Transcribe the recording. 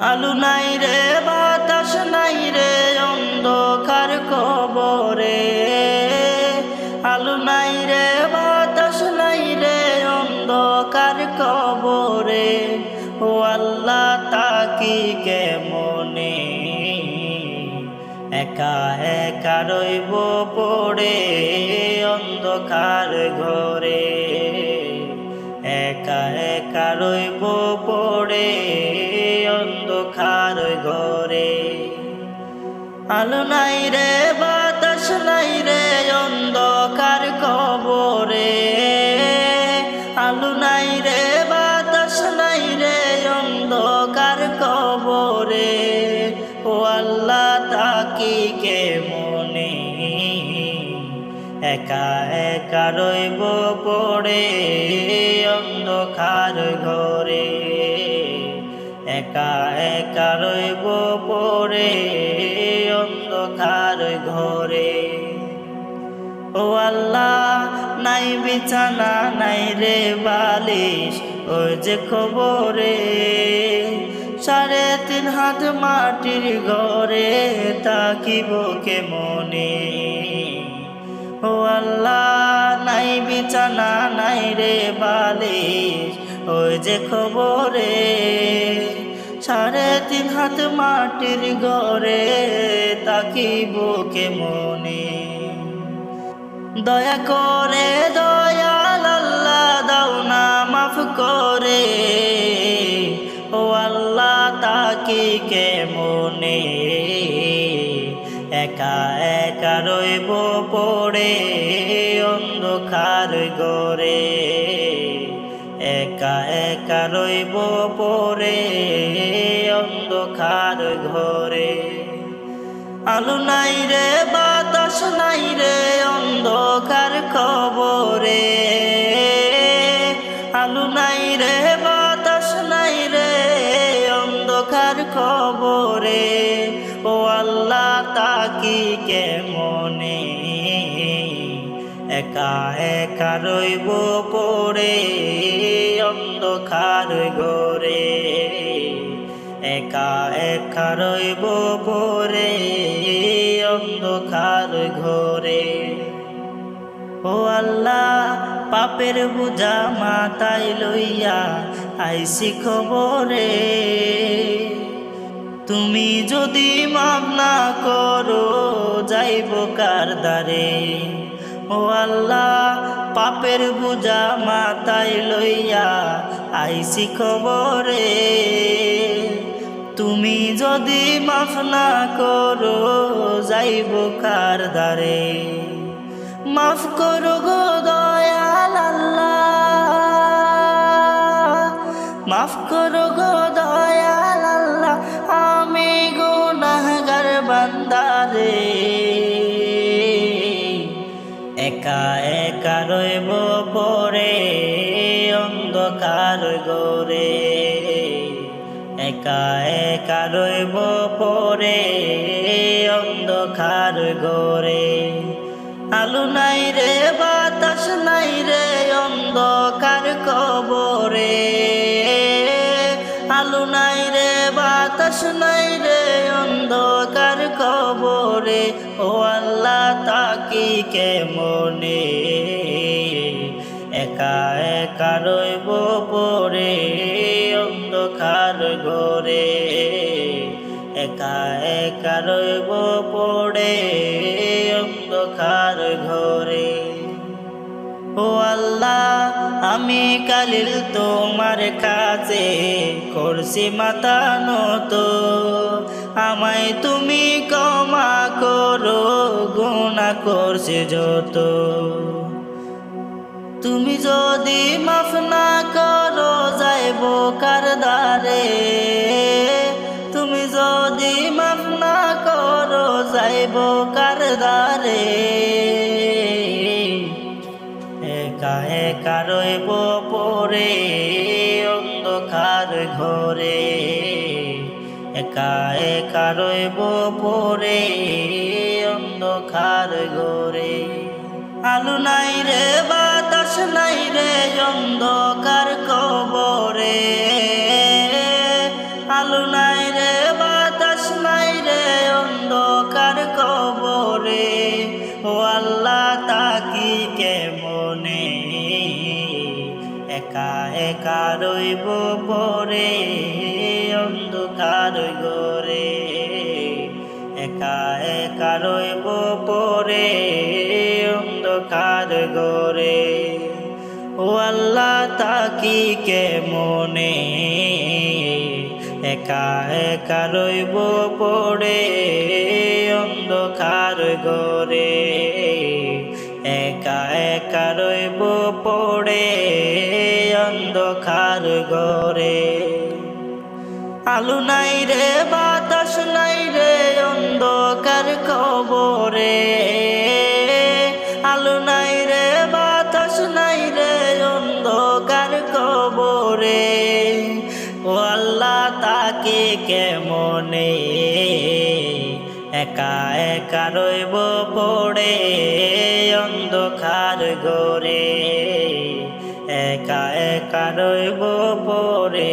আলু নাই রে, বাতাস নাই রে, অন্ধকার কবরে। আলু নাই রে, বাতাস নাই রে, অন্ধকার কবরে। ও আল্লাহ, তাকি কেমনে? একা একা রইব পড়ে অন্ধকার ঘরে। একা একা রইব পড়ে অন্ধকার ঘরে। আলো নাই রে, বাতাস নাই রে, অন্ধকার কবরে। আলো নাই রে, বাতাস নাই রে, অন্ধকার কবরে। ও আল্লাহ তাকি কে মনে? একা একা রইব পড়ে, অন্ধকার ঘরে। একা একা রইব পড়ে, অন্ধকার ঘরে। ও আল্লাহ, নাই বিছানা, নাই রে বালিশ, ওই যে খবরে। সাড়ে তিন হাত মাটির ঘরে তাকিব কে মনে ও আল্লাহ, নাই বিছানা, নাই রে বালিশ ওই যে খবরে সাড়ে তিন হাত মাটির গড়ে তাকিব কে মনে দয়া করে দয়াল আল্লাহ দাও না মাফ করে। ও আল্লাহ তাকি কে মনে একা একা রইব পড়ে অন্ধকার গরে একা একা রইব পড়ে অন্ধকার ঘরে। আলু নাই রে, বাতাস নাই রে, অন্ধকার খবরে। আলু নাই রে, বাতাস নাই রে, অন্ধকার খবরে। ও আল্লাহ তাকি কে মনে একা একা রইব পড়ে অন্ধকার গরে একা একা রইব পরে অন্ধকার ঘরে। ও আল্লাহ, পাপের বুঝা মাথায় লইয়া আইসি খবরে। তুমি যদি না করো, যাইব কার দ্বারে? ও আল্লাহ, পাপের বুঝা মাথায় লইয়া আইসি খবরে। তুমি যদি মাফ না করো, যাইব কার দ্বারে? মাফ করো গো দয়াল আল্লাহ, মাফ করো একা একা রইব পরে, অন্ধকার গরে একা একা রইব পরে, অন্ধকার গরে আলু নাই রে রে, বাতাস নাই রে, অন্ধকার কবরে। ও আল্লাহ, তাকি কে মনে একা একা রইব পরে, অন্ধকার ঘরে। একা একা রইব পড়ে অন্ধকার ঘরে। ও আল্লাহ আমি কালিল তোমার কাছে করছি মাতা নত। আমায় তুমি ক্ষমা করো, গুণা করছে যত। তুমি যদি মাফ না করো, যাইব কার দ্বারে? তুমি যদি মাফ না করো, যাইব কার দ্বারে? একা রইব পরে, অন্ধকার ঘরে। একা একা রইব পরে, অন্ধকার ঘরে। আলু নাই রে, বাতাস নাই রে, অন্ধকার কবরে। আলু নাই নাই রে, বাতাস নাই রে, অন্ধকার কবরে। ও আল্লাহ তাকি কেমনে একা একা রইব পরে, অন্ধকার গরে একা একা রইব পরে, অন্ধকার গরে ও আল্লাহ তাকি কে মনে একা একা রইব পড়ে অন্ধকার গরে একা একা রইব পড়ে অন্ধকার গরে আলু নাই রে, বাতাস নাই রে, অন্ধকার কবরে। আলু নাই রে, বাতাস নাই রে, অন্ধকার কবরে। ও আল্লাহ তাকে কেমনে? একা একা রইব পড়ে অন্ধকার গরে একা রইব পরে।